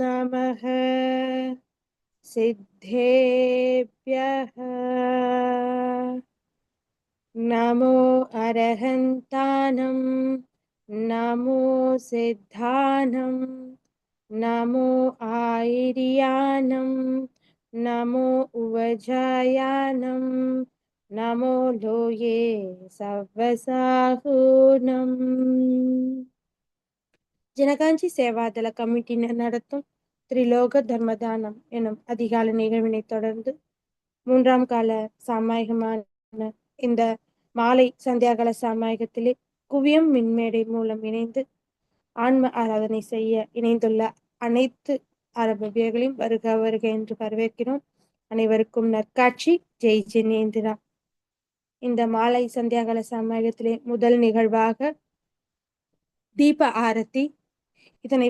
नमः। सिद्धेभ्यः। नमो अरहन्तानं। नमो सिद्धानं। नमो आयिर्यानं। नमो उवजायानं नमो लोये सवसाहूनम् ஜனகாஞ்சி சேவாதள கமிட்டியினர் நடத்தும் திரிலோக தர்மதானம் எனும் அதிகால நிகழ்வினை தொடர்ந்து மூன்றாம் கால சாமாயகமான இந்த மாலை சந்தியாகால சாமாயகத்திலே குவியம் மின்மேடை மூலம் இணைந்து ஆன்ம ஆராதனை செய்ய இணைந்துள்ள அனைத்து அரபவியர்களையும் வருக வருக என்று வரவேற்கிறோம். அனைவருக்கும் நற்காட்சி. ஜெய் ஜெனேந்திரா. இந்த மாலை சந்தியாகால சமாயகத்திலே முதல் நிகழ்வாக தீப ஆரத்தி இதனை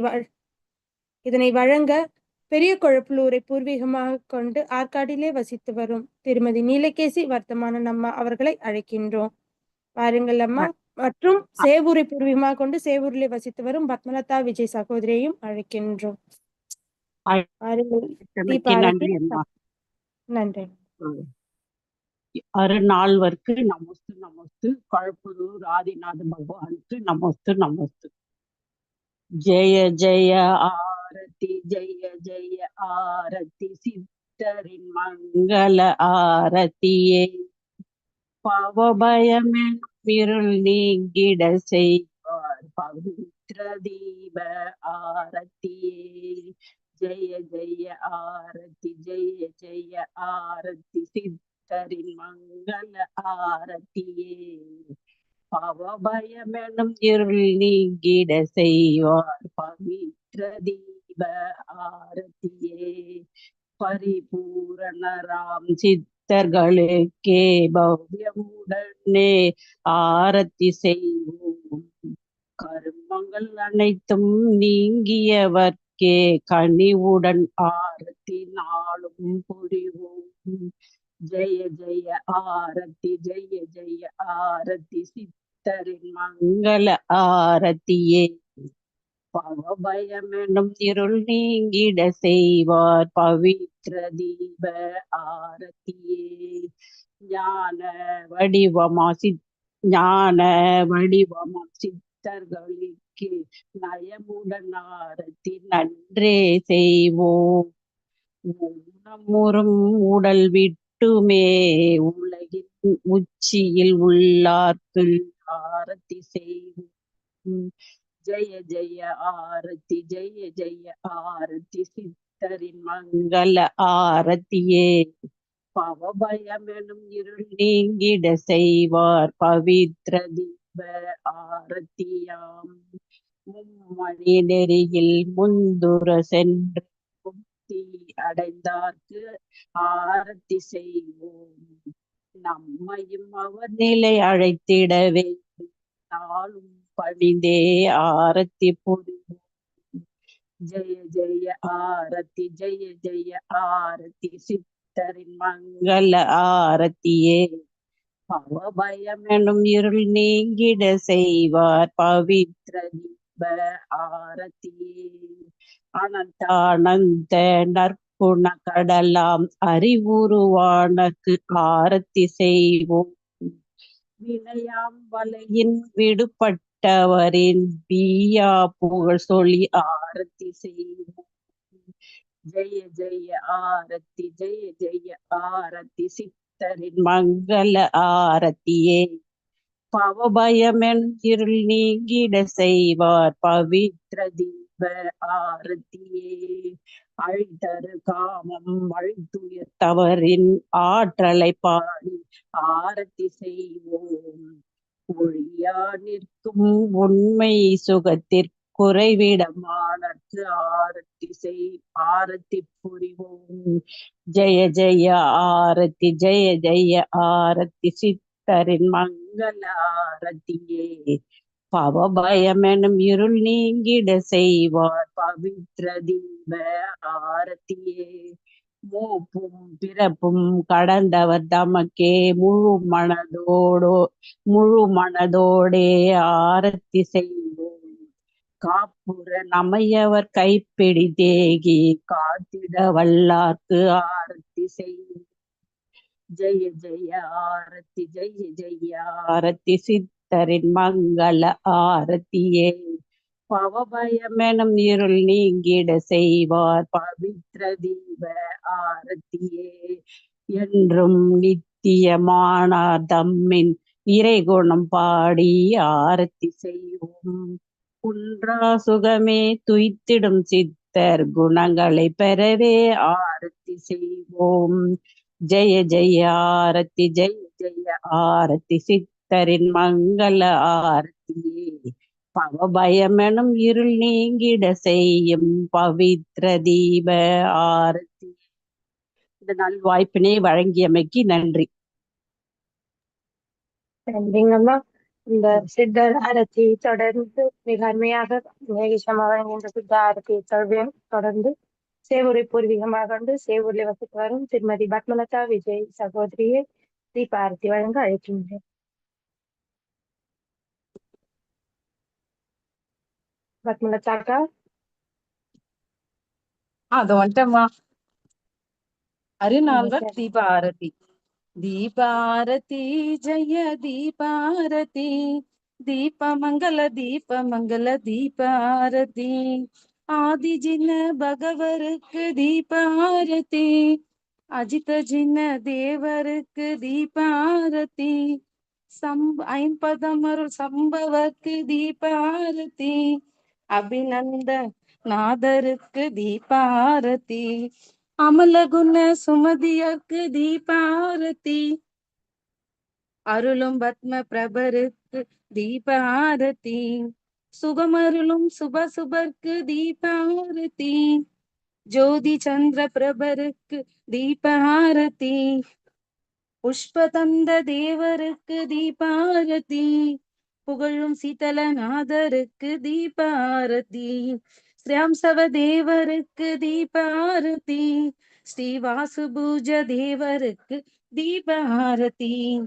இதனை வழங்க பெரிய கொழப்புலூரை பூர்வீகமாக கொண்டு ஆற்காடிலே வசித்து வரும் திருமதி நீலகேசி வர்த்தமானன் அம்மா அவர்களை அழைக்கின்றோம். வாருங்கள் அம்மா. மற்றும் சேவூரை பூர்வீகமாக கொண்டு சேவூரிலே வசித்து வரும் பத்மலதா விஜய் சகோதரியையும் அழைக்கின்றோம். நன்றி அருநால்வர்க்கு நமஸ்து நமஸ்து. கழப்புதூர் ஆதிநாத பகவானுக்கு நமஸ்து நமஸ்து. ஜெய ஜெய ஆரதி ஜெய ஜெய ஆரதி சித்தரின் மங்கள ஆரத்தியே. பவபயமென் இருள் நீங்கிட செய்வார் பவித்ர தீப ஆரத்தியே. ஜெய ஜெய ஆரதி ஜெய ஜெய ஆரதி சித்தரின் மங்கள ஆரத்தியே. பவபயமெனும் இருள் நீங்கிட செய்வார். பவித்ர தீப ஆரத்தியே பரிபூரணராம் சித்தர்களுக்கே பவ்யமுடனே ஆரத்தி செய்வோம். கர்மங்கள் அனைத்தும் நீங்கியவர்க்கே கனிவுடன் ஆரத்தி நாளும் புரிவோம். ஜெய ஜெய ஆரத்தி ஜெய ஜெய ஆரத்தி சித்த சித்தரின் மங்கள ஆரத்தியே. பவபயமெனும் இருள் நீங்கிட செய்வார் பவித்ர தீப ஆரத்தியே. ஞான வடிவமா சித் ஞான வடிவமா சித்தர்களுக்கு நயமுடன் ஆரத்தி நன்றே செய்வோம். ஊனமுறும் உடல் விட்டுமே உலகின் உச்சியில் உள்ளார்க்கு ஆரத்தி செய்வோம் ஜெய ஜெய ஆரத்தி ஜெய ஜெய ஆரத்தி. சித்தரின் மங்கள ஆரத்தியே. பவபயமெனும் இருள் நீங்கிட செய்வார் பவித்ர தீப ஆரத்தியாம். மும்மணி நெறியில் முந்துர சென்று முக்தி அடைந்தார்க்கு ஆரத்தி செய்வோம். நம்மையும் அவர் நிலை அழைத்திடவே நாளும் பணிந்தே ஆரத்தி புரிவோம் ஜெய ஜெய ஆரத்தி ஜெய ஜெய ஆரத்தி. சித்தரின் மங்கள ஆரத்தியே. பவபயமெனும் இருள் நீங்கிட செய்வார் பவித்ர தீப ஆரத்தியே அனந்தானந்த நற்குண கடலாம் அறிவுருவானக்கு ஆரத்தி செய்வோம். வினையாம் வலையின் விடுபட்டவரின் பியா புகழ் சொல்லி ஆரத்தி செய்வோம். ஜெய ஜெய ஆரத்தி ஜெய ஜெய ஆரத்தி சித்தரின் மங்கள ஆரத்தியே. பவபயமென் இருள் நீங்கிட செய்வார் பவித்ர தீப ஆரத்தியே. அழித்தரு காமம் அழித்துயர்த்தவரின் ஆற்றலை பாடி ஆரத்தி செய்வோம். ஒழியா நிற்கும் உண்மை சுகத்திற்கு குறைவிடமானத்து ஆரத்தி செய் ஆரத்தி புரிவோம். ஜெய ஜெய ஆரத்தி ஜெய ஜெய ஆரத்தி சித்தரின் மங்கள ஆரத்தியே. பவபயமெனும் இருள் நீங்கிட செய்வார். பவித்ர தீப ஆரத்தியே. மூப்பும் பிறப்பும் கடந்தவர் தமக்கே. முழு மனதோடோ முழு மனதோடே ஆரத்தி செய்வோம். காப்புற நமையவர் கைப்பிடி தேகி காத்திட வல்லார்க்கு ஆரத்தி செய் ஜெய ஜெய ஆரத்தி ஜெய ஜெய ஆரத்தி சித்தரின் மங்கள ஆரத்தியே. பவபயமெனும் இருள் நீங்கிட செய்வார். பவித்ர தீப ஆரத்தியே. என்றும் நித்தியமானார் தம்மின் இறைகுணம் பாடி ஆரத்தி செய்வோம் குன்றா சுகமே துய்த்திடும் சித்தர் குணங்களை பெறவே ஆரத்தி செய்வோம். ஜெய ஜெய ஆரத்தி ஜெய ஜெய ஆரத்தி சித்தரின் மங்கள ஆர்த்தியே பவபயமெனும் இருள் நீங்கிட செய்யும் பவித்ர தீப ஆரத்தி. இந்த நல் வாய்ப்பினை வழங்கியமைக்கு நன்றி. நன்றிங்கம்மா. இந்த சித்தர் ஆரத்தி தொடர்ந்து மிக அருமையாக மேகிஷமா வழங்குகின்ற சித்த ஆரத்தி தொடர்பையும் தொடர்ந்து சேவூரை பூர்வீகமாக கொண்டு சேவூரில் வசித்து வரும் திருமதி பத்மலதா விஜய் சகோதரியை தீப ஆரத்தி வழங்க அழைக்கின்றேன். பத்மலதாக்கா அது வந்துட்டம்மா அருநாள்வர் சரி. தீபாரதி தீபாரதி ஜெய தீபாரதி தீபமங்கல தீபமங்கல தீபாரதி ஆதிஜின பகவருக்கு தீபாரதி அஜித ஜின தேவருக்கு தீபாரதி சம்ப ஐம்பதமருள் சம்பவக்கு தீபாரதி அபிநந்த நாதருக்கு தீபாரதி. அமலகுண சுமதியர்க்கு தீபாரதி. அருளும் பத்ம பிரபருக்கு தீபாரதி. சுகமருளும் சுப சுபர்க்கு தீபாரதி. ஜோதி சந்திர பிரபருக்கு தீபாரதி. புஷ்பதந்த தேவருக்கு தீபாரதி. புகழும் சீதலநாதருக்கு தீபாரதி. ஸ்ரீராம்சவ தேவருக்கு தீபாரதி. ஸ்ரீ வாசுபூஜ தேவருக்கு தீபாரதி.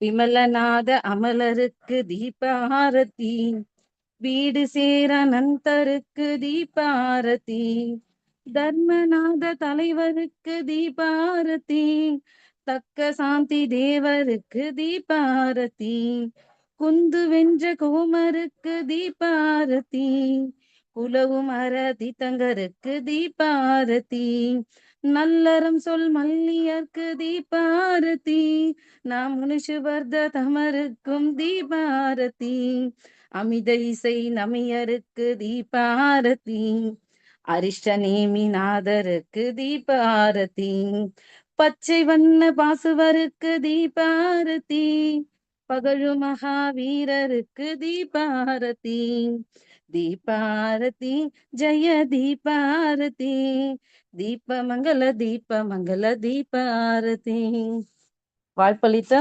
விமலநாத அமலருக்கு தீபாரதி. வீடு சேர நந்தருக்கு தீபாரதி. தர்மநாத தலைவருக்கு தீபாரதி. தக்க சாந்தி தேவருக்கு தீபாரதி. குந்து வென்ற கோமருக்கு தீபாரதி குலவும் அரதி தங்கருக்கு தீபாரதி. நல்லறம் சொல் மல்லியர்க்கு தீபாரதி நாம் முனிஷுவர்த தமருக்கும் தீபாரதி. அமித இசை நமியருக்கு தீபாரதி அரிஷ்ட நேமிநாதருக்கு தீபாரதி. பச்சை வண்ண பாசுவருக்கு தீபாரதி பகழு மகாவீரருக்கு தீபாரதி. தீபாரதி ஜெய தீபாரதி. தீப மங்கள தீப மங்கள தீபாரதி. வாய்ப்பளித்த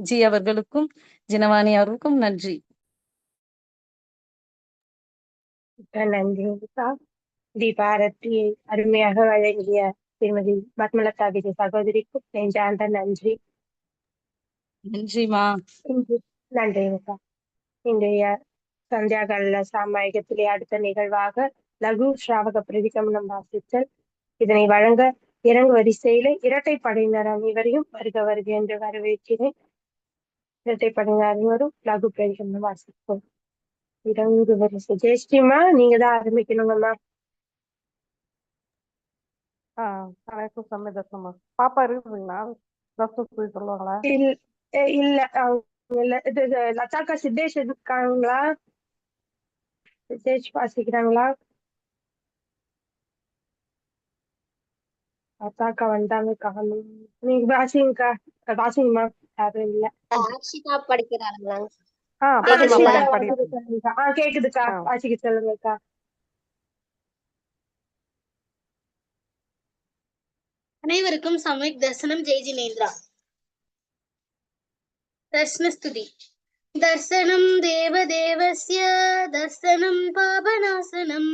ஜி அவர்களுக்கும் ஜினவாணி அவர்களுக்கும் நன்றி. நன்றி அக்கா. தீபாரத்தியை அருமையாக வழங்கிய திருமதி பத்மலதா விஜய் சகோதரிக்கும் நெஞ்சார்ந்த நன்றி. நன்றிமா நன்றி இன்றைய சந்தியாகால சாமாயகத்திலே அடுத்த நிகழ்வாக லகு ஸ்ராவக பிரதிகமனம் வாசித்தல். இதனை வழங்க இறங்கு வரிசையில இரட்டை படையினர் அனைவரையும் வருக வருக என்று வரவேற்கிறேன். இரட்டை படையினர் அனைவரும் லகு பிரதிகமனம் வாசிப்போம். இறங்கு வரிசை ஜெயஸ்ரீமா நீங்க தான் ஆரம்பிக்கணுங்கம்மா. ஆ வணக்கம் தர்சனமா பாப்பா இருக்குதுங்களா? சொல்லுவாங்களா? இல்ல அஹ் இல்ல அவங்க இல்ல இது இது லதாக்கா சித்தேஷ் இருக்காங்களா? சித்தேஷ் வாசிக்கிறாங்களா லதாக்கா வந்தாங்க காணும். நீங்க வாசிங்கக்கா வாசிங்கம்மா யாரும் இல்ல. அர்ஷிதா படிக்கிறாங்களா? ஆ ஆ, படிமா சரி. படி அர்ஷிதா படி வாசிக்க சொல்லுங்கக்கா. ஆ. கேக்குதுக்கா. வாசிக்க சொல்லுங்கக்கா. அனைவருக்கும் சமயக் தர்சனம் ஜெய் ஜினேந்திரா रश्मस्तुति दर्शनं देवदेवस्य दर्शनं पापनाशनं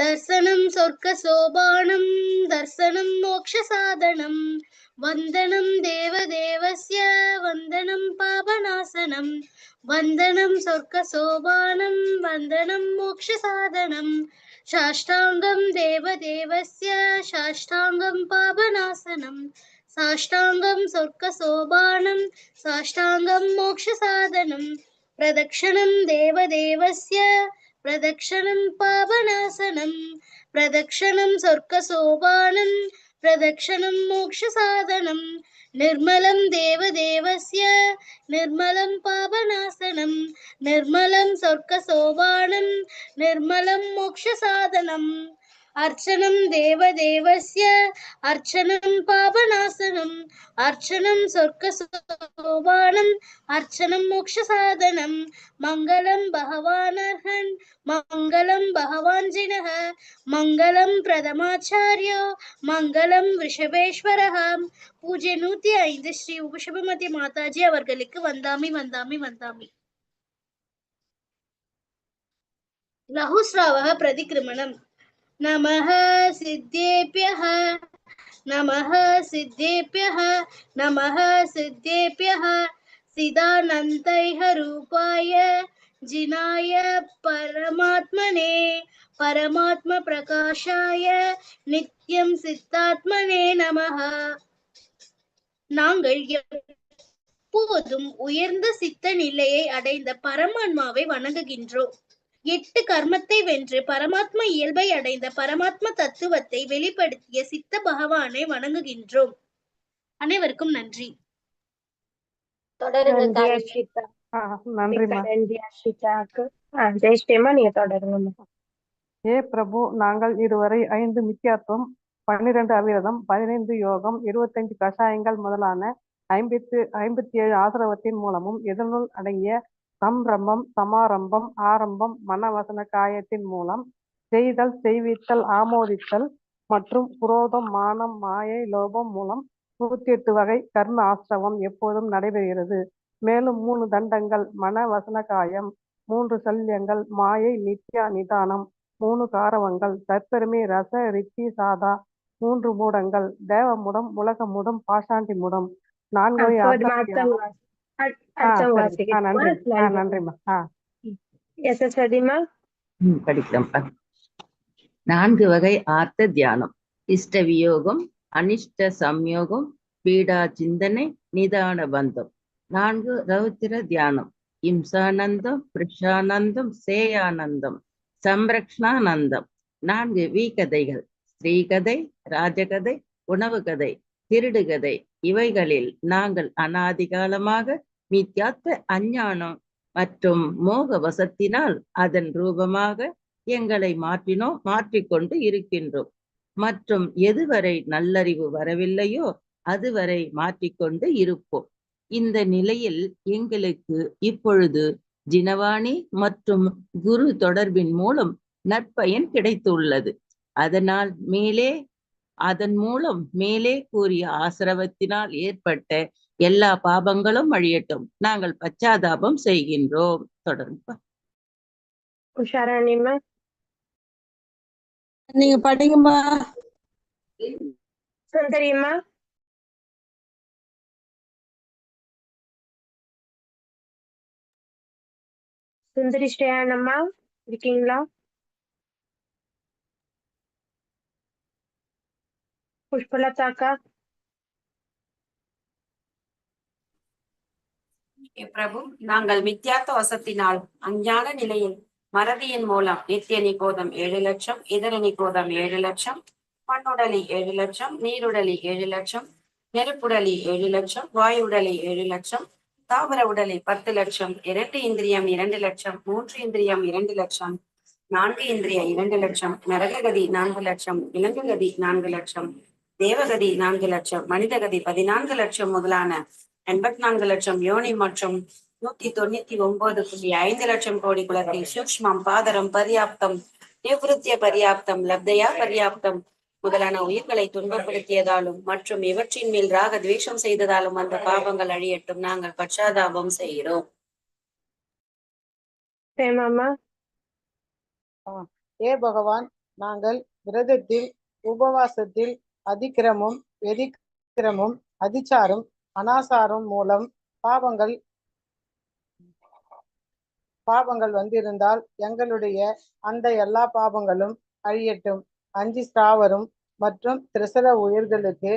दर्शनं स्वर्गशोभानं दर्शनं मोक्षसाधनं वन्दनं देवदेवस्य वन्दनं पापनाशनं वन्दनं स्वर्गशोभानं वन्दनं मोक्षसाधनं साष्टाङ्गं देवदेवस्य साष्टाङ्गं पापनाशनम् സാഷ്ടാംഗം സ്വർഗസോപാനം സാഷ്ടാംഗം മോക്ഷസാധനം പ്രദക്ഷിണം ദേവദേവസ്യ പ്രദക്ഷിണം പാപനാസനം പ്രദക്ഷിണം സ്വർഗസോപാനം പ്രദക്ഷിണം മോക്ഷസാധനം നിർമ്മലം ദേവദേവസ്യ നിർമ്മലം പാപനാസനം നിർമ്മലം സ്വർഗസോപാനം നിർമ്മലം മോക്ഷസാധനം அர்ச்சனம் தேவதேவஸ்ய அர்ச்சனம் பாபநாசனம் அர்ச்சனம் சொர்க்க சோபானம் அர்ச்சனம் மோக்ஷ சாதனம் மங்களம் பகவான் அர்ஹன் மங்களம் பகவான்ஜினக மங்களம் பிரதமாச்சாரியோ மங்களம் ரிஷபேஸ்வரகாம் பூஜை நூத்தி ஐந்து ஸ்ரீ உபசபமதி மாதாஜி அவர்களுக்கு வந்தாமி வந்தாமி வந்தாமி. லகுஸ்ராவக பிரதிகிருமணம் நமः சித்தேபியஹ. நமः சித்தேபியः நமः சித்தேபியः சிதானந்தைः ரூபாய ஜினாய பரமாத்மனே. பரமாத்ம பிரகாஷாய நித்யம் சித்தாத்மனே நமக நாங்கள் எப்போதும் உயர்ந்த சித்த நிலையை அடைந்த பரமாத்மாவை வணங்குகின்றோம். எட்டு கர்மத்தை வென்று பரமாத்ம இயல்பை அடைந்த பரமாத்ம தத்துவத்தை வெளிப்படுத்திய சித்த பகவானை வணங்குகின்றோம். அனைவருக்கும் நன்றி. தொடருங்கம்மா. ஏ பிரபு நாங்கள் இதுவரை ஐந்து மித்தியாத்துவம் பன்னிரண்டு அவிரதம் பதினைந்து யோகம் இருபத்தைந்து கஷாயங்கள் முதலான ஐம்பத்து ஐம்பத்தி ஏழு ஆசிரவத்தின் மூலமும் இதனுள் அடங்கிய சம்பிரமம் சமாரம்பம் ஆரம்பம் மனவசன காயத்தின் மூலம் செய்தல் செய்வித்தல் ஆமோதித்தல் மற்றும் புரோதம் மானம் மாயை லோபம் மூலம் நூத்தி எட்டு வகை கர்ம ஆசிரவம் எப்போதும் நடைபெறுகிறது. மேலும் மூணு தண்டங்கள் மன வசன காயம் மூன்று சல்யங்கள் மாயை நித்யா நிதானம் மூணு காரவங்கள் தற்பெருமை ரச ரித்தி சாதா மூன்று மூடங்கள் தேவமுடம் உலகமுடம் பாஷாண்டி முடம். நான்கு வா-. நான்கு வகை ஆர்த்த தியானம். இஷ்ட வியோகம் அனிஷ்ட சம்யோகம் பீடா சிந்தனை நிதான பந்தம். நான்கு ரௌத்திர தியானம். இம்சானந்தம் பிரிஷானந்தம் சேயானந்தம் சம்ரக்ஷணானந்தம். நான்கு வீகதைகள் ஸ்ரீகதை ராஜகதை உணவு கதை திருடு கதை இவைகளில் நாங்கள் அனாதிகாலமாக மித்யாத்வ அஞ்ஞானம் மற்றும் மோக வசத்தினால் அதன் ரூபமாக எங்களை மாற்றினோம் மாற்றிக்கொண்டு இருக்கின்றோம். மற்றும் எதுவரை நல்லறிவு வரவில்லையோ அதுவரை மாற்றிக்கொண்டு இருப்போம். இந்த நிலையில் எங்களுக்கு இப்பொழுது ஜினவாணி மற்றும் குரு தொடர்பின் மூலம் நற்பயன் கிடைத்துள்ளது. அதனால் மேலே அதன் மூலம் மேலே கூறிய ஆசிரவத்தினால் ஏற்பட்ட எல்லா பாபங்களும் அழியட்டும். நாங்கள் பச்சாதாபம் செய்கின்றோம். தொடர்ந்து. உஷாராணிமா நீங்க படிங்கம்மா. சுந்தரிம்மா சுந்தரி ஸ்ரேயானம்மா இருக்கீங்களா? புஷ்பலதாக்கா ஏ பிரபு நாங்கள் மித்யாத்த வசத்தினால் அஞ்ஞான நிலையில் மறதியின் மூலம் நித்திய நிகோதம் ஏழு லட்சம் இதர நிகோதம் ஏழு லட்சம் மண்ணுடலி ஏழு லட்சம் நீருடலி ஏழு லட்சம் நெருப்புடலி ஏழு லட்சம் வாயுடலி ஏழு லட்சம் தாவர உடலி பத்து லட்சம் இரண்டு இந்திரியம் இரண்டு லட்சம் மூன்று இந்திரியம் இரண்டு லட்சம் நான்கு இந்திரிய இரண்டு லட்சம் நரகதி நான்கு லட்சம் விலங்குகதி நான்கு லட்சம் தேவகதி நான்கு லட்சம் மனிதகதி பதினான்கு லட்சம் முதலான எண்பத்தி நான்கு லட்சம் யோனி மற்றும் நூத்தி தொண்ணூத்தி ஒன்பது புள்ளி ஐந்து லட்சம் கோடி குலத்தில் சூக்ஷ்மம் பாதரம் பர்யாப்தம் நிவృత్య பர்யாப்தம் லப்தயா பர்யாப்தம் முதலான உயிர்களை துன்பப்படுத்தியதாலும் மற்றும் இவற்றின் மேல் ராக துவேஷம் செய்ததாலும் அந்த பாவங்கள் அழியட்டும். நாங்கள் பச்சாதாபம் செய்கிறோம். ஏ பகவான் நாங்கள் விரதத்தில் உபவாசத்தில் அதிக்கிரமும் வெதிக்கிரமும் அதிச்சாரம் அனாசாரம் மூலம் பாவங்கள் பாவங்கள் வந்திருந்தால் எங்களுடைய அந்த எல்லா பாவங்களும் அழியட்டும். அஞ்சு ஸ்தாவரும் மற்றும் திரிசர உயிர்களுக்கு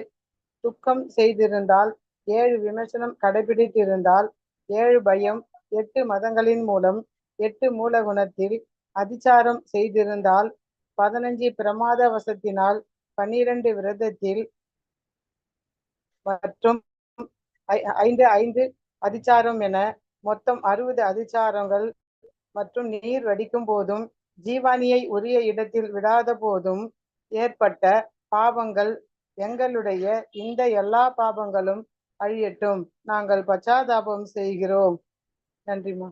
துக்கம் செய்திருந்தால் ஏழு விமர்சனம் கடைபிடித்திருந்தால் ஏழு பயம் எட்டு மதங்களின் மூலம் எட்டு மூல குணத்தில் அதிச்சாரம் செய்திருந்தால் பதினஞ்சு பிரமாத வசத்தினால் பன்னிரண்டு விரதத்தில் மற்றும் ஐந்து ஐந்து அதிச்சாரம் என மொத்தம் அறுபது அதிச்சாரங்கள் மற்றும் நீர் வடிக்கும் போதும் ஜீவானியை உரிய இடத்தில் விடாத போதும் ஏற்பட்ட பாவங்கள் எங்களுடைய இந்த எல்லா பாவங்களும் அழியட்டும். நாங்கள் பச்சாதாபம் செய்கிறோம். நன்றிம்மா.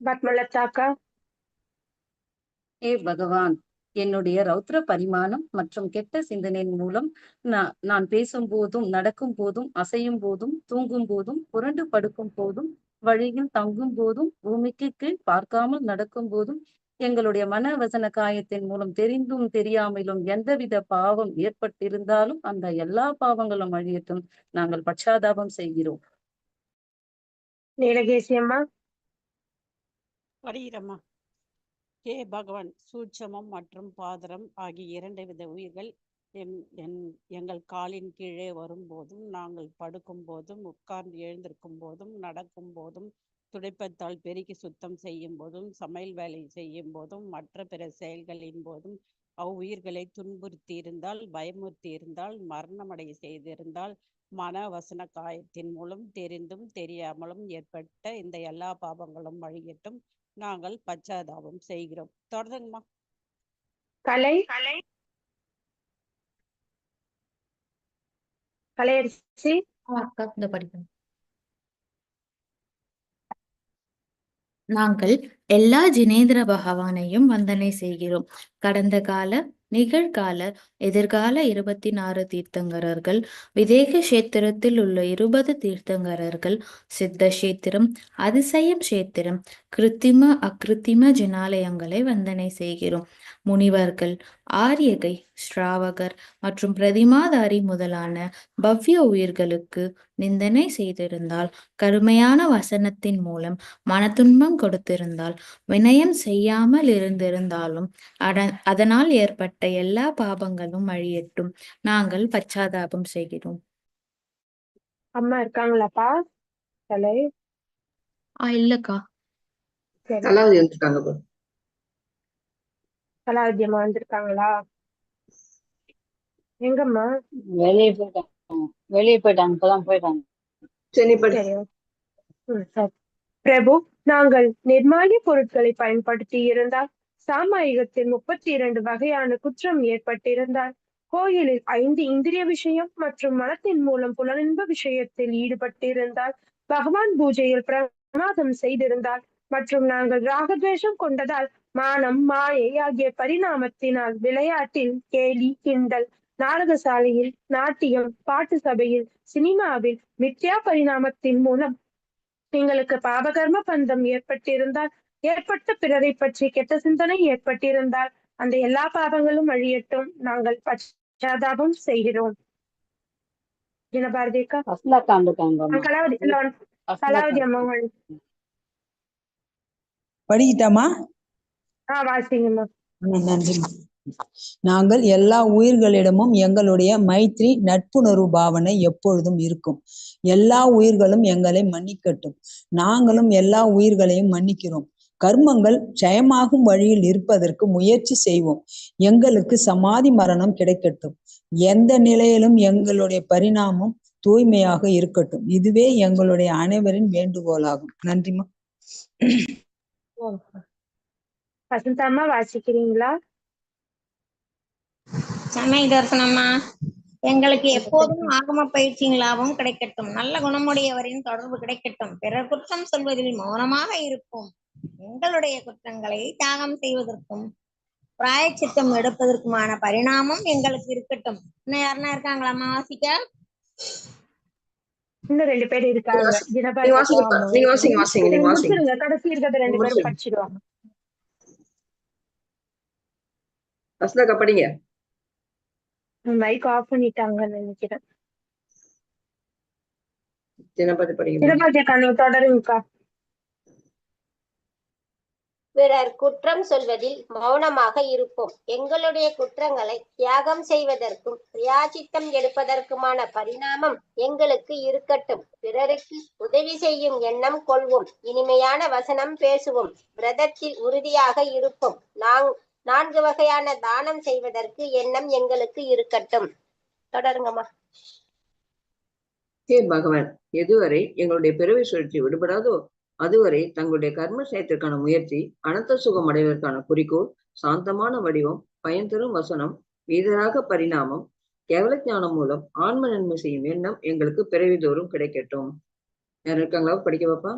பத்மலதாக்கா ஏ பகவான். என்னுடைய ரௌத்ர பரிமாணம் மற்றும் கெட்ட சிந்தனையின் மூலம் நான் நான் பேசும் போதும் நடக்கும் போதும் அசையும் போதும் தூங்கும் போதும் புரண்டு படுக்கும் போதும் வழியில் தங்கும் போதும் பூமிக்கு கீழ் பார்க்காமல் நடக்கும் போதும் எங்களுடைய மன வசன காயத்தின் மூலம் தெரிந்தும் தெரியாமலும் எந்தவித பாவம் ஏற்பட்டிருந்தாலும் அந்த எல்லா பாவங்களும் அழியட்டும். நாங்கள் பச்சாதாபம் செய்கிறோம். நீலகேசி அம்மா. வருகிறம்மா. ஹே பகவான் சூட்சமம் மற்றும் பாதரம் ஆகிய இரண்டு வித உயிர்கள் என் எங்கள் காலின் கீழே வரும்போதும் நாங்கள் படுக்கும் போதும் உட்கார்ந்து எழுந்திருக்கும் போதும் நடக்கும் போதும் துடைப்பத்தால் பெருக்கி சுத்தம் செய்யும் போதும் சமையல் வேலை செய்யும் போதும் மற்ற பிற செயல்களின் போதும் அவ்வுயிர்களை துன்புறுத்தி இருந்தால் பயமுறுத்தி இருந்தால் மரணமடைய செய்திருந்தால் மன வசன காயத்தின் மூலம் தெரிந்தும் தெரியாமலும் ஏற்பட்ட இந்த எல்லா பாவங்களும் வழியட்டும். நாங்கள் பச்சாதாபம் செய்கிறோம். தொடருங்கம்மா. கலை. கலையரசி. இந்த படிப்பேன் நாங்கள் எல்லா ஜினேந்திர பகவானையும் வந்தனை செய்கிறோம். கடந்த கால நிகழ்கால எதிர்கால இருபத்தி நாறு தீர்த்தங்கரர்கள் விதேக கஷேத்திரத்தில் உள்ள இருபது தீர்த்தங்கரர்கள் சித்த கஷேத்திரம் அதிசயம் கஷேத்திரம் கிருத்திம அக்கிருத்திம ஜினாலயங்களை வந்தனை செய்கிறோம். முனிவர்கள் ஆரியகை ஸ்ராவகர் மற்றும் பிரதிமாதாரி முதலான பவ்ய உயிர்களுக்கு நிந்தனை செய்திருந்தால் கருமையான வசனத்தின் மூலம் மனதுன்பம் கொடுத்திருந்தால் வினயம் செய்யாமல் இருந்திருந்தாலும் அட அதனால் ஏற்பட்ட எல்லா பாபங்களும் அழியட்டும். நாங்கள் பச்சாதாபம் செய்கிறோம். அம்மா இருக்காங்களாப்பா? ஆ இல்லக்கா. வந்துட்டாங்க பாரு. கலாவதி அம்மா வந்திருக்காங்களா? எங்கம்மா? வெளியே போயிட்டாங்க. வெளியே போயிட்டாங்க. இப்பதான் போயிட்டாங்க. பிரபு நாங்கள் நிர்மால்ய பொருட்களை பயன்படுத்தி இருந்தால் சாமாயிகத்தில் முப்பத்தி இரண்டு வகையான குற்றம் ஏற்பட்டிருந்தால் கோயிலில் ஐந்து இந்திரிய விஷயம் மற்றும் மனத்தின் மூலம் புலனின்ப விஷயத்தில் ஈடுபட்டிருந்தால் பகவான் பூஜையில் பிரமாதம் செய்திருந்தால் மற்றும் நாங்கள் ராகத்வேஷம் கொண்டதால் மானம் மாயை ஆகிய பரிணாமத்தினால் விளையாட்டில் கேலி கிண்டல் நாடகசாலையில் நாட்டியம் பாட்டு சபையில் சினிமாவில் மித்யா பரிணாமத்தின் மூலம் எங்களுக்கு பாபகர்ம பந்தம் ஏற்பட்டிருந்தால் ஏற்பட்ட பிறரை பற்றி கெட்ட சிந்தனை ஏற்பட்டிருந்தால் அந்த எல்லா பாவங்களும் அழியட்டும் நாங்கள் பச்சாதாபம் செய்கிறோம். அஸ்லாக்கா வந்துட்டாங்க கலாவதி கலாவதி அம்மா. படிக்கிட்டாமா? நாங்கள் எல்லா உயிர்களிடமும் எங்களுடைய மைத்ரி நட்புணர்வு பாவனை எப்பொழுதும் இருக்கும். எல்லா உயிர்களும் எங்களை மன்னிக்கட்டும். நாங்களும் எல்லா உயிர்களையும் மன்னிக்கிறோம். கர்மங்கள் ஜெயமாகும் வழியில் இருப்பதற்கு முயற்சி செய்வோம். எங்களுக்கு சமாதி மரணம் கிடைக்கட்டும். எந்த நிலையிலும் எங்களுடைய பரிணாமம் தூய்மையாக இருக்கட்டும். இதுவே எங்களுடைய அனைவரின் வேண்டுகோளாகும். நன்றிம்மா வசந்தாம்மா வாசிக்கிறீங்களா? சமய தரிசனம்மா. எங்களுக்கு எப்போதும் ஆகம பயிற்சியின் லாபம் கிடைக்கட்டும். நல்ல குணமுடையவரின் தொடர்பு கிடைக்கட்டும். பிறர் குற்றம் சொல்வதில் மௌனமாக இருப்போம். எங்களுடைய குற்றங்களை தியாகம் செய்வதற்கும் பிராயச்சித்தம் எடுப்பதற்குமான பரிணாமம் எங்களுக்கு இருக்கட்டும். இன்னும் யாருன்னா இருக்காங்களாம்மா? வாசிக்க? இன்னும் ரெண்டு பேர் இருக்காங்க. கடைசி இருக்கிறத ரெண்டு பேரும் முடிச்சிருங்க. அஸ்லாக்கா படிங்க மைக் ஆஃப் பண்ணிட்டாங்கன்னு நினைக்கிறேன். சின்னப்பாத்தி படிக்க சிலபாத்தியக்கா நீங்க தொடருங்கக்கா. பிறர் குற்றம் சொல்வதில் மௌனமாக இருப்போம். எங்களுடைய குற்றங்களை தியாகம் செய்வதற்கும் பிராச்சித்தம் எடுப்பதற்குமான பரிணாமம் எங்களுக்கு இருக்கட்டும். பிறருக்கு உதவி செய்யும் எண்ணம் கொள்வோம். இனிமையான வசனம் பேசுவோம். விரதத்தில் உறுதியாக இருப்போம். நாங் நான்கு வகையான தானம் செய்வதற்கு எண்ணம் எங்களுக்கு இருக்கட்டும். தொடருங்கம்மா. ஹே பகவான் எதுவரை எங்களுடைய பிறவி சுழற்சி விடுபடாதோ அதுவரை தங்களுடைய கர்ம செயத்திற்கான முயற்சி அனந்த சுகம் அடைவதற்கான குறிக்கோள் சாந்தமான வடிவம் பயன் தரும் வசனம் வீதராக பரிணாமம் கேவல ஞானம் மூலம் ஆன்ம நன்மை செய்யும் எண்ணம் எங்களுக்கு பிறவி தோறும் கிடைக்கட்டும். யாரும் இருக்காங்களா? படிக்க வைப்பா?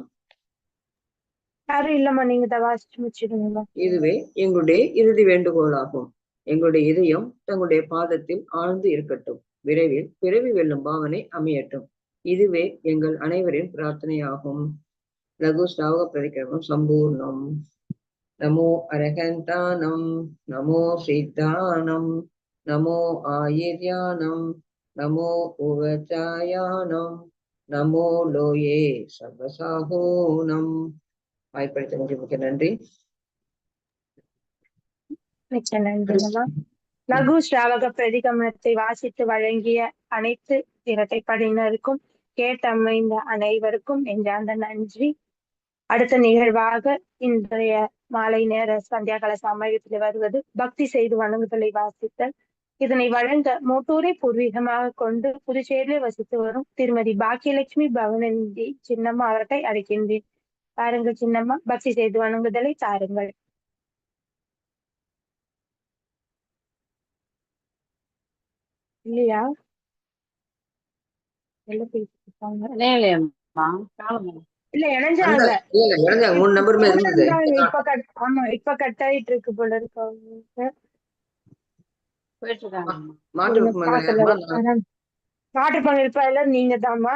யாரும் இல்லம்மா நீங்க வாசிச்சு முடிச்சிடுங்கம்மா. இதுவே எங்களுடைய இறுதி வேண்டுகோளாகும். எங்களுடைய இதயம் தங்களுடைய பாதத்தில் ஆழ்ந்து இருக்கட்டும். விரைவில் பிறவி வெல்லும் பாவனை அமையட்டும். இதுவே எங்கள் அனைவரின் பிரார்த்தனையாகும். லகு ஸ்ராவக பிரதிக்கிரமம் சம்பூர்ணம். நமோ அரகந்தானம் நமோ சித்தானம் நமோ ஆயிர்யானம் நமோ உவச்சாயானம் நமோ லோயே சர்வசாகோனம். வாய்ப்பளித்த மிக்க நன்றி. மிக்க நன்றி லகு ஸ்ராவக பிரதிகமனத்தை வாசித்து வழங்கிய அனைத்து இரட்டைப்படையினருக்கும் கேட்டமைந்த அனைவருக்கும் நெஞ்சார்ந்த நன்றி. அடுத்த நிகழ்வாக இன்றைய மாலை நேர சந்தியாகால சமயத்தில் வருவது பக்தி செய்து வணங்குதலை வாசித்தல். இதனை வழங்க மோட்டூரை பூர்வீகமாக கொண்டு புதுச்சேரியில் வசித்து வரும் திருமதி பாக்கியலட்சுமி பவனந்தி சின்னம்மா அவர்களை அழைக்கின்றேன். பாருங்கள் சின்னம்மா. பக்தி செய்து வணங்குதலை தாருங்கள். இல்லையா? இல்ல இணைஞ்சாங்க இல்ல இல்ல இறந்தாங்க மூணு நம்பருமே இருந்தது. இணைஞ்சாங்க. இப்ப கட் ஆமா இப்ப கட் ஆயிட்டு இருக்கு போல இருக்காங்க மாற்று பங்கேற்பாளர் நீங்க தாமா.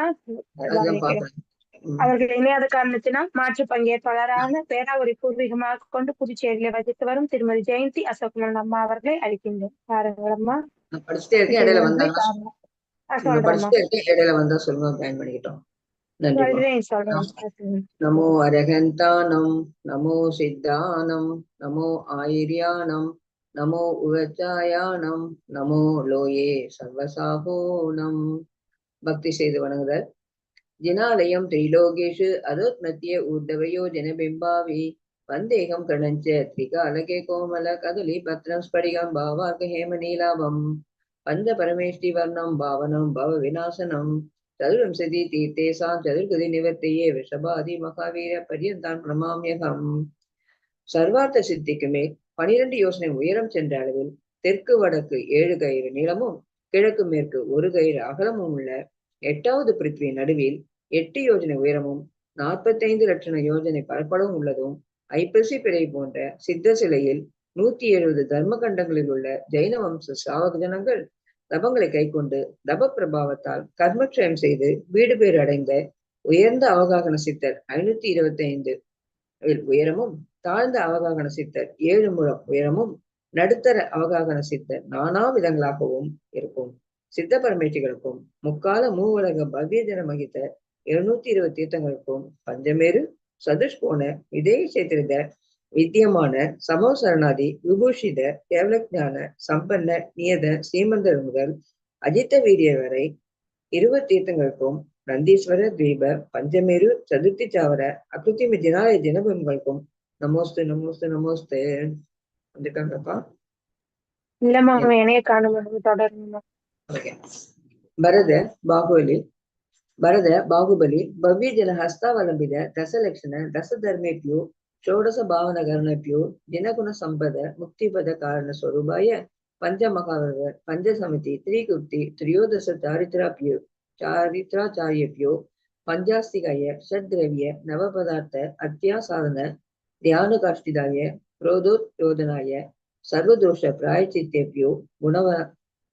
அவர்கள் இணையாத காரணத்தினால் மாற்று பங்கேற்பாளரான பேராவூரை பூர்வீகமாக கொண்டு புதுச்சேரியில வசித்து வரும் திருமதி ஜெயந்தி அசோக்குமன் அம்மா அவர்களை அழைக்கின்றேன். பாருங்கள் அம்மா. நான் படிச்சுட்டே இருக்கேன் இடையில சொல்றேம்மா படிச்சுட்டே இருக்கேன் இடையில வந்தா சொல்லுங்க ஜாயின் பண்ணிக்கிட்டோம். நமோ அரகந்தானம் நமோ சித்தானம் நமோ ஆயிர்யானம் நமோ உவச்சாயானம் நமோ லோயே சர்வசாகோனம். பக்தி செய்து வணங்குதல். ஜினாலயம் திரிலோகேஷு அதோத்மத்திய ஊர்தவயோ ஜனபிம்பாவி. வந்தேகம் கணஞ்ச திரிகாலகே கோமல கதலி பத்ரம் ஸ்படிகம் பாவார்க ஹேம நீலாபம் பஞ்ச பரமேஷ்டி வர்ணம் பாவனம் பவ விநாசனம். சதுர்விம்சதி தீர்த்தேசாம் சதுர்கதி நிவர்த்தியே விஷபாதி மகாவீர பரியந்தான் பிரமாமியகம். சர்வார்த்த சித்திக்கு மேல் பனிரெண்டு யோசனை உயரம் சென்ற அளவில் தெற்கு வடக்கு ஏழு கயிறு நீளமும் கிழக்கு மேற்கு ஒரு கயிறு அகலமும் உள்ள எட்டாவது பிருத்வி நடுவில் எட்டு யோஜனை உயரமும் நாற்பத்தைந்து லட்சண யோஜனை பரப்பளவும் உள்ளதும் ஐப்பசி பிறை போன்ற சித்த சிலையில் நூத்தி எழுபது தர்ம கண்டங்களில் உள்ள ஜைன வம்ச சாவகஜனங்கள் தபங்களை கைக்கொண்டு தப பிரபாவத்தால் கர்மக்ஷயம் செய்து வீடு பேர் அடைந்த உயர்ந்த அவகாகன சித்தர் ஐநூத்தி இருபத்தி ஐந்து உயரமும் தாழ்ந்த அவகாகன சித்தர் ஏழு முழம் உயரமும் நடுத்தர அவகாகன சித்தர் நானா விதங்களாகவும் இருக்கும். சித்த பரமேட்டிகளுக்கும் முக்கால மூவலக பவ்ய ஜன மகித்த எழுநூத்தி இருபது தீர்த்தங்களுக்கும் பஞ்சமேரு சதுஷ்கோண இதே சேத்திரித வித்தியமான சமோசரணாதி விபூஷித கேவலஜான சம்பன்ன நியத சீமந்தர் முதல் அஜித்த வீரியர் வரை இருபது தீர்த்தங்களுக்கும் நந்தீஸ்வர தீப பஞ்சமேரு சதுர்த்தி சாவர அக்ருதி மிதினாலய தினபிம்பங்களுக்கும் நமோஸ்து நமோஸ்து நமோஸ்து. வந்துட்டாங்கப்பா இல்லம்மா என்னைய காணும் தொடரணும் பரத பாகுபலி ಭರದ ಬಾಹುಬಲಿ ಭವ್ಯ ಜನ ಹಸ್ತಾವಲಂಬಿತ ದಶಲಕ್ಷಣ ದಶಧರ್ಮೇಭ್ಯೋ ಷೋಡಶ ಭಾವನಗರಣಭ್ಯೋ ದಿನಗುಣ ಸಂಪದ ಮುಕ್ತಿಪದ ಕಾರಣ ಸ್ವರೂಪಾಯ ಪಂಚಮಹಾವರ್ಗ ಪಂಚಸಮಿತಿ ತ್ರಿಕೃತಿ ತ್ರಯೋದಶ ಚಾರಿತ್ರಾಭ್ಯೋ ಚಾರಿತ್ರಾಚಾರ್ಯಭ್ಯೋ ಪಂಚಾಸ್ತಿಕಾಯ ಷಡ್ದ್ರವ್ಯ ನವಪದಾರ್ಥ ಅತ್ಯಾಸಾಧನ ಧ್ಯಾನಕಾಷ್ಟಿದಾಯ ಕ್ರೋಧೋತ್ಯೋದನಾಯ ಸರ್ವದೋಷ ಪ್ರಾಯಚಿತ್ತೇಭ್ಯೋ ಗುಣವ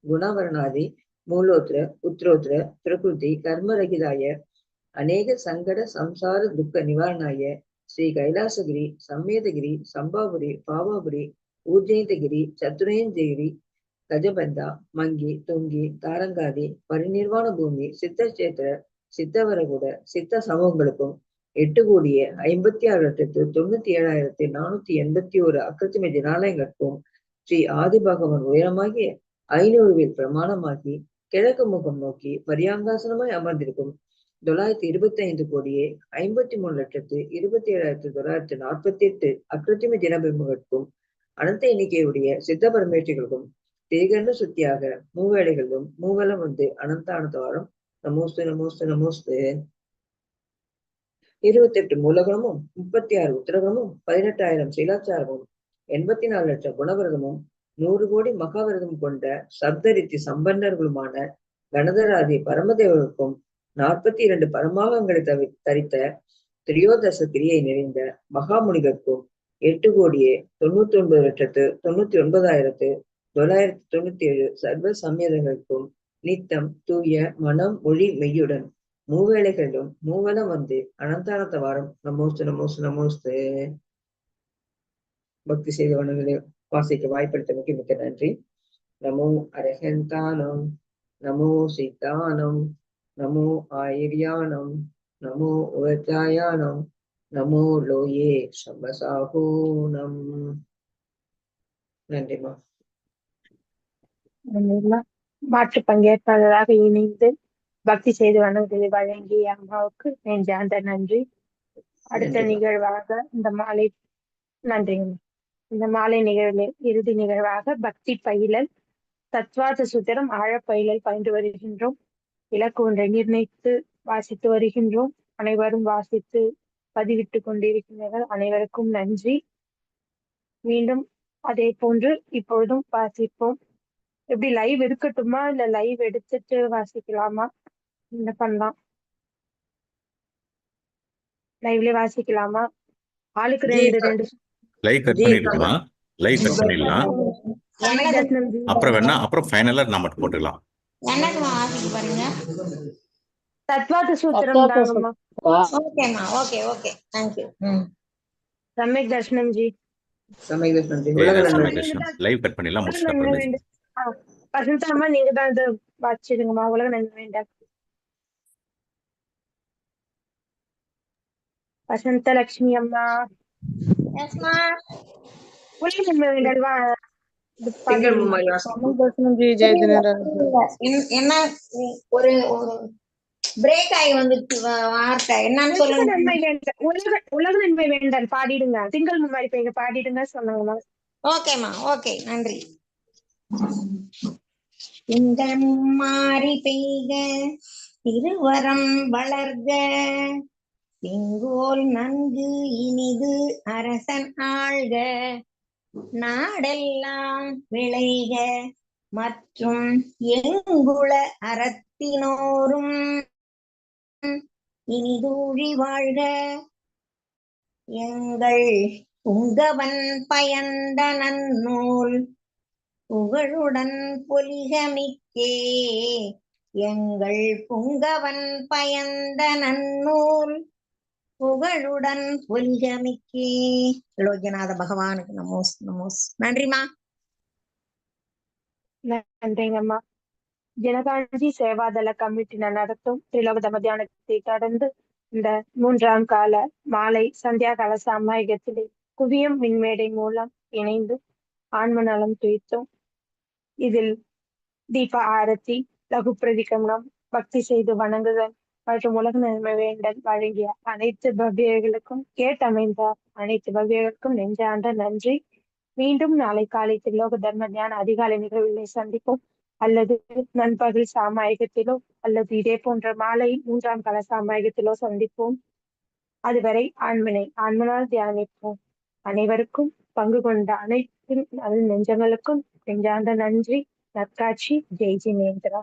ಗುಣವರ್ಣಾದಿ மூலோத்திர உத்ரோத்ர பிரகிருதி கர்மரகிதாய அநேக சங்கட சம்சார துக்க நிவாரணாய ஸ்ரீ கைலாசகிரி சம்மேதகிரி சம்பாபுரி பாபாபுரி ஊர்ஜயந்தகிரி சத்துரேந்திரகிரி கஜபந்தா மங்கி தொங்கி தாரங்காதி பரிநிர்வாண பூமி சித்த சேத்திர சித்தவரகுட சித்த சமூகங்களுக்கும் எட்டு கோடியே ஐம்பத்தி ஆறு லட்சத்து தொண்ணூத்தி ஏழாயிரத்தி நானூத்தி எண்பத்தி ஒரு அக்கத்துமி தினாலயங்களுக்கும் ஸ்ரீ ஆதிபகவன் உயரமாகி ஐநூறுவில் பிரமாணமாகி கிழக்கு முகம் நோக்கி பரியாங்காசனமாய் அமர்ந்திருக்கும் தொள்ளாயிரத்தி இருபத்தி ஐந்து கோடியே ஐம்பத்தி மூணு லட்சத்து இருபத்தி ஏழாயிரத்தி தொள்ளாயிரத்தி நாற்பத்தி எட்டு அக்ரத்திம தினபிம்பங்களுக்கும் அனந்த எண்ணிக்கையுடைய சித்த பரமேற்றிகளுக்கும் தேகர்ண சுத்தியாக மூவேளைகளிலும் மூவலம் வந்து அனந்த நமோஸ்து நமோஸ்து நமோஸ்து. இருபத்தி எட்டு மூலகுணமும் முப்பத்தி ஆறு உத்தரகமும் பதினெட்டாயிரம் சீலாச்சாரமும் எண்பத்தி நாலு லட்சம் குணவிரதமும் நூறு கோடி மகாவிரதம் கொண்ட சப்தரித்தி சம்பன்னர்களுமான கணதராதி பரமதேவருக்கும் நாற்பத்தி இரண்டு பரமாகங்களை தவி தரித்த திரியோதச கிரியை நிறைந்த மகாமுனிகருக்கும் எட்டு கோடியே தொண்ணூத்தி ஒன்பது லட்சத்து தொண்ணூத்தி ஒன்பதாயிரத்து தொள்ளாயிரத்தி தொண்ணூத்தி ஏழு சர்வ சமயங்களுக்கும் நித்தம் தூய மனம் மொழி மெய்யுடன் மூவேளைகளிலும் மூவலம் வந்து அனந்தானத்த வாரம் நமோஸ்து நமோஸ்து நமோஸ்து. பக்தி செய்த வனங்களை வாசிக்க வாய்ப்பளித்தமைக்கு மிக்க நன்றி. நமோ அரகந்தானம் நமோ சித்தானம் நமோ ஆயிரியானம் நமோ உவச்சாயானம் நமோ லோயே சம்பசாகூனம் நன்றிமா மாற்று பங்கேற்பாளராக இணைந்து பக்தி செய்து வணங்குவதை வழங்கிய அம்மாவுக்கு நெஞ்சார்ந்த நன்றி. அடுத்த. நிகழ்வாக இந்த மாலை. நன்றிங்க. இந்த மாலை நிகழ்வில் இறுதி நிகழ்வாக பக்தி பயிலல் தத்வாத சூத்திரம் ஆழப்பயிலல் பயின்று வருகின்றோம். இலக்கு ஒன்றை நிர்ணயித்து வாசித்து வருகின்றோம். அனைவரும் வாசித்து பதிவிட்டு கொண்டிருக்கின்றனர். அனைவருக்கும் நன்றி. மீண்டும் அதே போன்று இப்பொழுதும் வாசிப்போம். எப்படி லைவ் இருக்கட்டுமா இல்ல லைவ் எடுத்துட்டு வாசிக்கலாமா? என்ன பண்ணலாம் லைவ்ல வாசிக்கலாமா? ஆளுக்கு ரெண்டு ரெண்டு லைவ் கட் ஜி, பண்ணிடலாமா. லைவ் கட் பண்ணிடலாம். தர்ஷனம் ஜி. அப்புறம் வேணா அப்புறம் ஃபைனலா நம்ம போட்டுக்கலாம். தத்வாத சூத்திரம் ஓகேம்மா ஓகே ஓகே. தேங்க்யூ ம். சமயக் தர்ஷனம் ஜி. சமய நன்றி வேற உலக சமய நன்றி தர்ஷனம் லைவ் கட் பண்ணிடலாம் முடிச்சுட்டு அப்புறம் வசந்தாம்மா நீங்க தான் இது வாசிடுங்கம்மா உலக நன்மை வேண்டாம். வசந்த லட்சுமி அம்மா. திங்கள். மும்மாரி என்ன- ஒரு ஒரு பிரேக் ஆகி வந்துச்சு வார்த்தை. என்னன்னு உலக சொல்லுங்க. உலக உலக நன்மை வேண்டாம் பாடிடுங்க. திங்கள் மும்மாரி பெய்க பாடிடுங்க சொன்னாங்கம்மா ஓகேம்மா ஓகே நன்றி. இந்த மாறி பெய்க. திருவரம் வளர்க. செங்கோல் நன்கு இனிது அரசன் ஆழ்க நாடெல்லாம் விளைக மற்றும் எங்குள அறத்தினோரும் இனிதூழி வாழ்க எங்கள் புங்கவன் பயந்த நன்னூல் புகழுடன் பொலிகமிக்கே எங்கள் புங்கவன் பயந்த நன்னூல் புகழுடன் பொலிகமிக்கே லோகியநாத பகவானுக்கு நமோஸ் நமோஸ். நன்றிமா நன்றிங்கம்மா. ஜனகாஞ்சி சேவாதள கமிட்டினர் நடத்தும் திரிலோக தமதியானத்தை தொடர்ந்து இந்த மூன்றாம் கால மாலை சந்தியா கால சாமாயகத்திலே குவியம் மின்மேடை மூலம் இணைந்து ஆன்ம நலம் துய்த்தோம். இதில் தீப ஆரத்தி லகு பிரதிகமனம் பக்தி செய்து வணங்குதல் மற்றும் உலக நன்மை வேண்டல் வழங்கிய அனைத்து பவ்யர்களுக்கும் கேட்டமைந்த அனைத்து பவ்யர்களுக்கும் நெஞ்சார்ந்த நன்றி. மீண்டும் நாளை காலை திரிலோக தர்ம ஞான அதிகாலை நிகழ்வுகளை சந்திப்போம். அல்லது நண்பகல் சாமாயகத்திலோ அல்லது இதே போன்ற மாலை மூன்றாம் கால சாமாயகத்திலோ சந்திப்போம். அதுவரை ஆண்மனை ஆண்மனால் தியானிப்போம். அனைவருக்கும் பங்கு கொண்ட அனைத்து நெஞ்சங்களுக்கும் நெஞ்சார்ந்த நன்றி. நற்காட்சி. ஜெய் ஜினேந்திரா